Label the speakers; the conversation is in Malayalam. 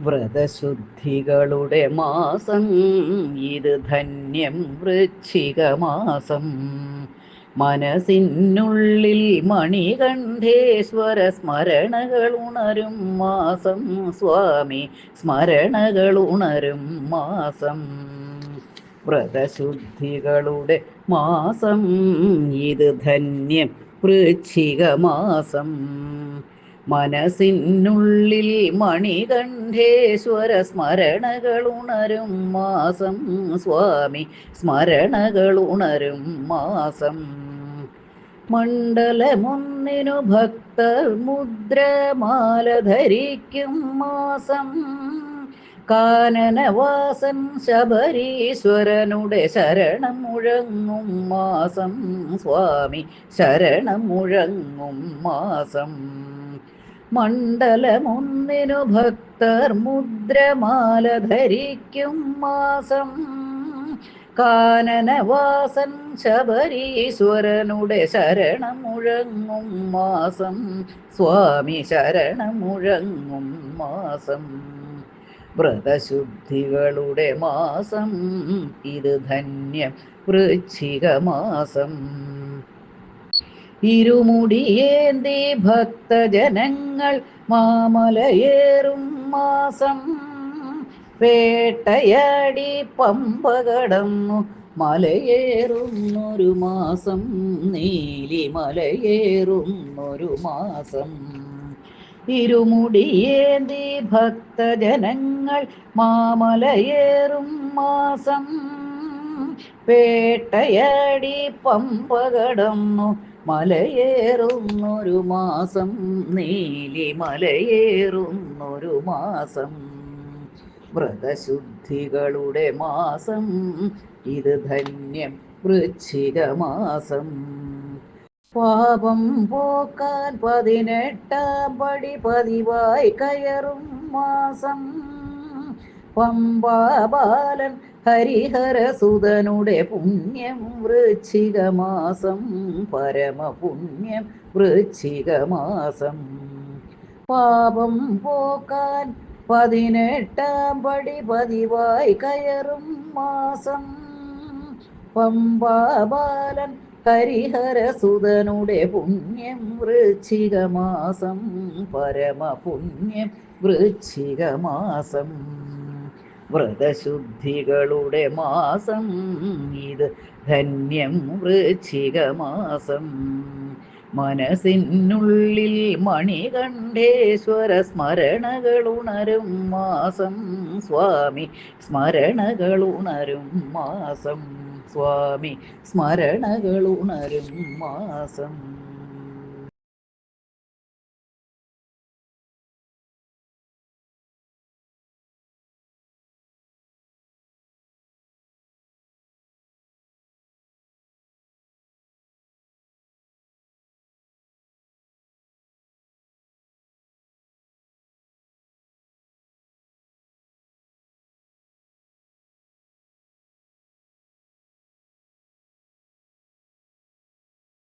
Speaker 1: വ്രതശുദ്ധികളുടെ മാസം ഇത് ധന്യം വൃശ്ചിക മാസം. മനസ്സിനുള്ളിൽ മണികണ്ഠേശ്വര സ്മരണകൾ ഉണരും മാസം. സ്വാമി സ്മരണകൾ ഉണരും മാസം. വ്രതശുദ്ധികളുടെ മാസം ഇത് ധന്യം വൃശ്ചിക മാസം. മനസ്സിനുള്ളിൽ മണികണ്ഠേശ്വര സ്മരണകൾ ഉണരും മാസം. സ്വാമി സ്മരണകൾ ഉണരും മാസം. മണ്ഡലമൊന്നിനു ഭക്തർ മുദ്രമാല ധരിക്കും മാസം. കാനനവാസൻ ശബരീശ്വരനുടെ ശരണം മുഴങ്ങും മാസം. സ്വാമി ശരണം മുഴങ്ങും മാസം. മണ്ഡലമൊന്നിനു ഭക്തർ മുദ്രമാല ധരിക്കും മാസം. കാനനവാസൻ ശബരീശ്വരനുടെ ശരണം മുഴങ്ങും മാസം. സ്വാമി ശരണം മുഴങ്ങും മാസം. വ്രതശുദ്ധികളുടെ മാസം. ഇത് ധന്യം വൃശ്ചിക മാസം. ഇരുമുടിയേന്തി ഭക്തജനങ്ങൾ മാമലയേറും മാസം. വേട്ടയാടി പമ്പകടന്നു മലയേറുന്നൊരു മാസം. നീലി മലയേറുന്നൊരു മാസം. ഇരുമുടിയേന്തി ഭക്തജനങ്ങൾ മാമലയേറും മാസം. വേട്ടയാടി പമ്പ കടന്നു മലയേറുന്നൊരു മാസം നീലി മലയേറുന്നൊരു മാസം. വ്രതശുദ്ധികളുടെ മാസം ഇത് ധന്യം വൃശ്ചിക മാസം. പാപം പോക്കാൻ പതിനെട്ടാം പടി പതിവായി കയറും മാസം. പമ്പാബാലൻ ഹരിഹരസുതനുടെ പുണ്യം വൃശ്ചികമാസം പരമപുണ്യം വൃശ്ചികമാസം പാപം പോക്കാൻ പതിനെട്ടാം പടി പതിവായി കയറും മാസം. പമ്പാബാലൻ ഹരിഹരസുതനുടെ പുണ്യം വൃശ്ചികമാസം പരമപുണ്യം വൃശ്ചിക മാസം. വ്രതശുദ്ധികളുടെ മാസം ഇത് ധന്യം വൃശ്ചിക മാസം. മനസ്സിനുള്ളിൽ മണികണ്ഠേശ്വര സ്മരണകൾ ഉണരും മാസം. സ്വാമി സ്മരണകൾ ഉണരും മാസം. സ്വാമി സ്മരണകൾ ഉണരും മാസം.